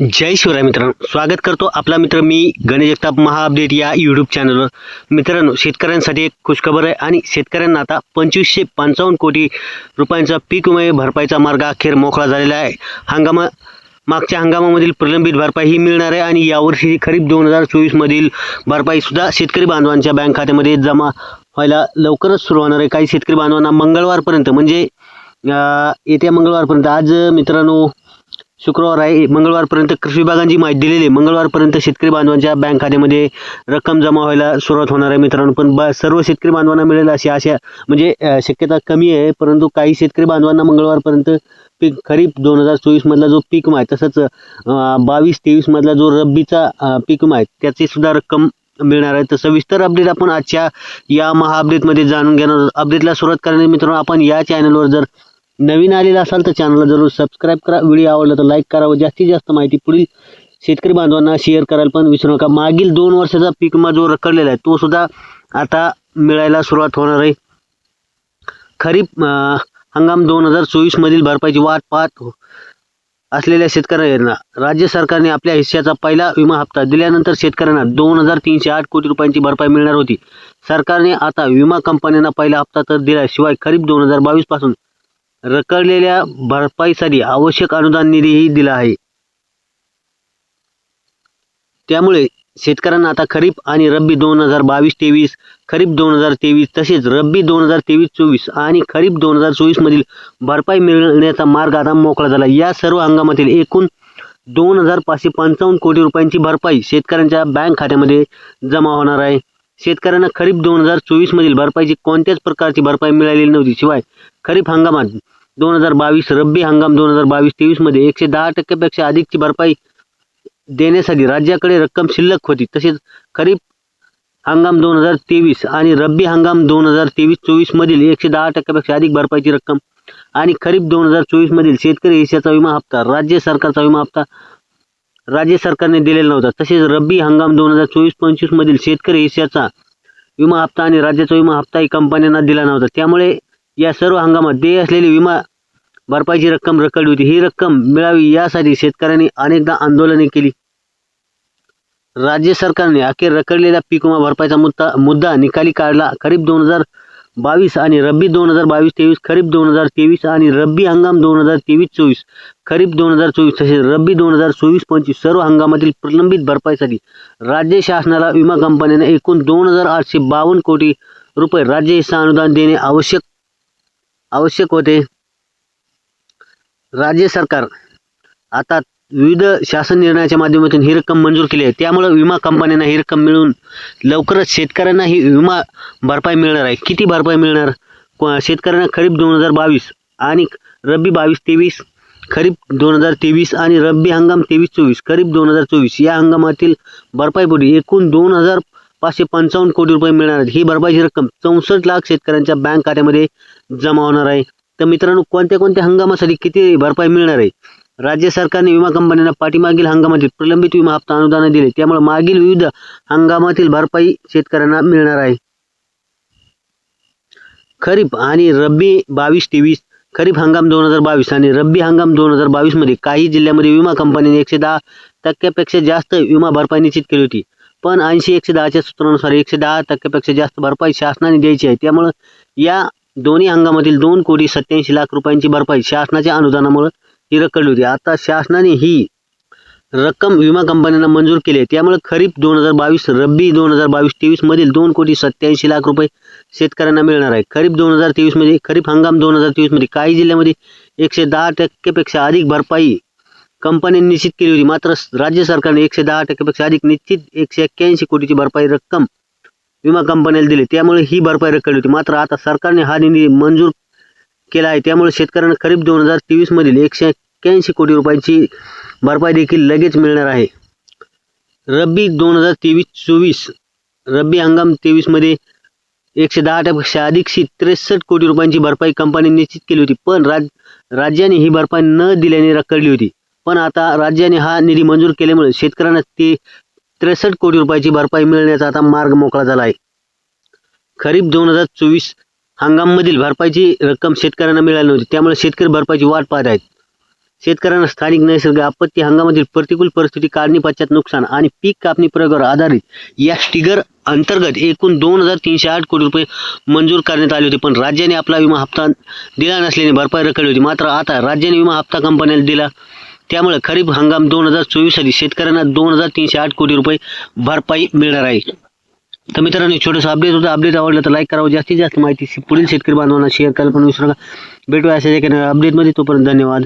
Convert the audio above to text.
जय शिवराय मित्रांनो. स्वागत करतो आपला मित्र मी गणेश जगताप महा अपडेट या यूट्यूब चॅनलवर मित्रांनो शेतकऱ्यांसाठी एक खुशखबर आहे आणि शेतकऱ्यांना आता पंचवीसशे पंचावन्न कोटी रुपयांचा पीक विमा भरपाईचा मार्ग अखेर मोकळा झालेला आहे. हंगामा मागच्या हंगामामधील प्रलंबित भरपाई ही मिळणार आहे आणि यावर्षी खरीप दोन हजार चोवीसमधील भरपाईसुद्धा शेतकरी बांधवांच्या बँक खात्यामध्ये जमा व्हायला लवकरच सुरू होणार आहे. काही शेतकरी बांधवांना मंगळवारपर्यंत म्हणजे येत्या मंगळवारपर्यंत. आज मित्रांनो शुक्रवार आहे. मंगळवारपर्यंत कृषी विभागांची माहिती दिलेली आहे. मंगळवारपर्यंत शेतकरी बांधवांच्या बँक खात्यामध्ये रक्कम जमा व्हायला सुरुवात होणार आहे मित्रांनो. पण ब सर्व शेतकरी बांधवांना मिळेल अशी आशा म्हणजे शक्यता कमी आहे. परंतु काही शेतकरी बांधवांना मंगळवारपर्यंत पीक खरीप दोन हजार चोवीसमधला जो पीक विमा आहे तसंच बावीस तेवीसमधला जो रब्बीचा पीक विमा आहे त्याची सुद्धा रक्कम मिळणार आहे. तर सविस्तर अपडेट आपण आजच्या या महा अपडेटमध्ये जाणून घेणार अपडेटला सुरुवात करण्यासाठी मित्रांनो आपण या चॅनलवर जर नवीन आलेला असाल तर चॅनलला जरूर सबस्क्राईब करा. व्हिडिओ आवडला तर लाईक करा व जास्तीत जास्त माहिती पुढील शेतकरी बांधवांना शेअर करायला पण विसरू नका. मागील दोन वर्षाचा पीक विमा जो रखडलेला आहे. तो सुद्धा आता मिळायला सुरुवात होणार आहे. खरीप हंगाम दोन हजार चोवीसमधील भरपाईची वाट पाहत असलेल्या शेतकऱ्यांना राज्य सरकारने आपल्या हिश्श्याचा पहिला विमा हप्ता दिल्यानंतर शेतकऱ्यांना दोन हजार तीनशे आठ कोटी रुपयांची भरपाई मिळणार होती. सरकारने आता विमा कंपन्यांना पहिला हप्ता तर दिला शिवाय खरीप दोन हजार बावीसपासून रखडलेल्या भरपाईसाठी आवश्यक अनुदान निधीही दिला आहे. त्यामुळे शेतकऱ्यांना आता खरीप आणि रब्बी दोन हजार बावीस तेवीस खरीप दोन हजार तेवीस तसेच रब्बी दोन हजार तेवीस चोवीस आणि खरीप दोन हजार चोवीस मधील भरपाई मिळण्याचा मार्ग आता मोकळा झाला. या सर्व हंगामातील एकूण दोन हजार पाचशे पंचावन्न कोटी रुपयांची भरपाई शेतकऱ्यांच्या बँक खात्यामध्ये जमा होणार आहे. शेतकऱ्यांना खरीप दोन हजार चोवीस मधील भरपाईची कोणत्याच प्रकारची भरपाई मिळालेली नव्हती. शिवाय खरीप हंगामात. दोन हजार बावीस रब्बी हंगाम दोन हजार बावीस तेवीसमध्ये एकशे दहा टक्क्यापेक्षा अधिकची भरपाई देण्यासाठी राज्याकडे रक्कम शिल्लक होती. तसेच खरीप हंगाम दोन हजार तेवीस आणि रब्बी हंगाम दोन हजार तेवीस चोवीसमधील एकशे दहा टक्क्यापेक्षा अधिक भरपाईची रक्कम आणि खरीप दोन हजार चोवीसमधील शेतकरी हिश्श्याचा विमा हप्ता राज्य सरकारचा विमा हप्ता राज्य सरकारने दिलेला नव्हता. तसेच रब्बी हंगाम दोन हजार चोवीस पंचवीसमधील शेतकरी हिश्श्याचा विमा हप्ता आणि राज्याचा विमा हप्ताही कंपन्यांना दिला नव्हता. त्यामुळे या सर्व हंगामात देय असलेली विमा भरपाईची रक्कम रखडली होती. ही रक्कम मिळावी यासाठी शेतकऱ्यांनी अनेकदा आंदोलने केली. राज्य सरकारने अखेर रखडलेल्या पीक विमा भरपाईचा मुद्दा मुद्दा निकाली काढला. खरीप दोन हजार बावीस आणि रब्बी दोन हजार बावीस तेवीस खरीप दोन हजार तेवीस आणि रब्बी हंगाम दोन हजार तेवीस चोवीस खरीप दोन हजार चोवीस तसेच रब्बी दोन हजार चोवीस पंचवीस सर्व हंगामातील प्रलंबित भरपाईसाठी राज्य शासनाला विमा कंपन्यांना एकूण दोन हजार आठशे बावन्न कोटी रुपये राज्य हिस्सा अनुदान देणे आवश्यक आवश्यक होते. राज्य सरकार आता विविध शासन निर्णयाच्या माध्यमातून ही रक्कम मंजूर केली आहे. त्यामुळे विमा कंपन्यांना ही रक्कम मिळून लवकरच शेतकऱ्यांना ही विमा भरपाई मिळणार आहे. किती भरपाई मिळणार? शेतकऱ्यांना खरीप दोन हजार बावीस आणि रब्बी बावीस तेवीस खरीप दोन हजार तेवीस आणि रब्बी हंगाम तेवीस चोवीस खरीप दोन हजार चोवीस या हंगामातील भरपाईपोटी एकूण दोन हजार पाचशे पंचावन्न कोटी रुपये मिळणार आहेत. ही भरपाईची रक्कम चौसष्ट लाख शेतकऱ्यांच्या बँक खात्यामध्ये जमा होणार आहे. तर मित्रांनो कोणत्या कोणत्या हंगामासाठी किती भरपाई मिळणार आहे? राज्य सरकारने विमा कंपन्यांना पाठीमागील हंगामातील प्रलंबित विमा हप्ता अनुदान दिले. त्यामुळे मागील विविध हंगामातील भरपाई शेतकऱ्यांना मिळणार आहे. खरीप आणि रब्बी बावीस तेवीस खरीप हंगाम दोन हजार बावीस आणि रब्बी हंगाम दोन हजार बावीसमध्ये काही जिल्ह्यामध्ये विमा कंपनीने एकशे दहा टक्क्यापेक्षा जास्त विमा भरपाई निश्चित केली होती. पण ऐंशी एकशे दहाच्या सूत्रानुसार एकशे दहा टक्क्यापेक्षा जास्त भरपाई शासनाने द्यायची आहे. त्यामुळं या दोन्ही हंगामातील दोन कोटी सत्याऐंशी लाख रुपयांची भरपाई शासनाच्या अनुदानामुळे ही रखडली होती. आता शासनाने ही रक्कम विमा कंपन्यांना मंजूर केली आहे. त्यामुळे खरीप दोन हजार बावीस रब्बी दोन हजार बावीस तेवीस मधील दोन कोटी सत्याऐंशी लाख रुपये शेतकऱ्यांना मिळणार आहे खरीप दोन हजार तेवीसमध्ये खरीप हंगाम दोन हजार तेवीसमध्ये काही जिल्ह्यामध्ये एकशे दहा टक्केपेक्षा अधिक भरपाई कंपन्यांनी निश्चित केली होती. मात्र राज्य सरकारने एकशे दहा टक्केपेक्षा अधिक निश्चित एकशे एक्क्याऐंशी कोटीची भरपाई रक्कम विमा कंपन्याला दिली. त्यामुळे ही भरपाई रखडली होती. मात्र आता सरकारने हा निधी मंजूर केला आहे. त्यामुळे शेतकऱ्यांना खरीप दोन हजार तेवीस मधील एकशे एक्क्याऐंशी कोटी रुपयांची भरपाई देखील लगेच मिळणार आहे. रब्बी दोन हजार तेवीस चोवीस रब्बी हंगाम तेवीसमध्ये एकशे दहा टक्केपेक्षा अधिकशी त्रेसष्ट कोटी रुपयांची भरपाई कंपनी निश्चित केली होती. पण राज राज्याने ही भरपाई न दिल्याने रखडली होती. पण आता राज्याने हा निधी मंजूर केल्यामुळे शेतकऱ्यांना ते त्रेसष्ट कोटी रुपयाची भरपाई मिळण्याचा आता मार्ग मोकळा झाला आहे. खरीप दोन हजार चोवीस हंगाममधील भरपाईची रक्कम शेतकऱ्यांना मिळाली नव्हती. त्यामुळे शेतकरी भरपाईची वाट पाहत आहेत. शेतकऱ्यांना स्थानिक नैसर्गिक आपत्ती हंगामातील प्रतिकूल परिस्थिती काढणी पश्चात नुकसान आणि पीक कापणी प्रयोगावर आधारित या स्टिगर अंतर्गत एकूण दोन हजार तीनशे आठ कोटी रुपये मंजूर करण्यात आले होते. पण राज्याने आपला विमा हप्ता दिला नसल्याने भरपाई रखडली होती. मात्र आता राज्याने विमा हप्ता कंपन्याला दिला. त्यामुळे खरीप हंगाम दोन हजार चोवीस साली शेतकऱ्यांना दोन हजार तीनशे आठ कोटी रुपये भरपाई मिळणार आहे. तर मित्रांनो छोटंसं अपडेट होतं. अपडेट आवडलं तर लाईक करावं. जास्तीत जास्त माहिती पुढील शेतकरी बांधवांना शेअर करायला पण विसरू नका. भेटूया अशा एका अपडेटमध्ये तोपर्यंत धन्यवाद.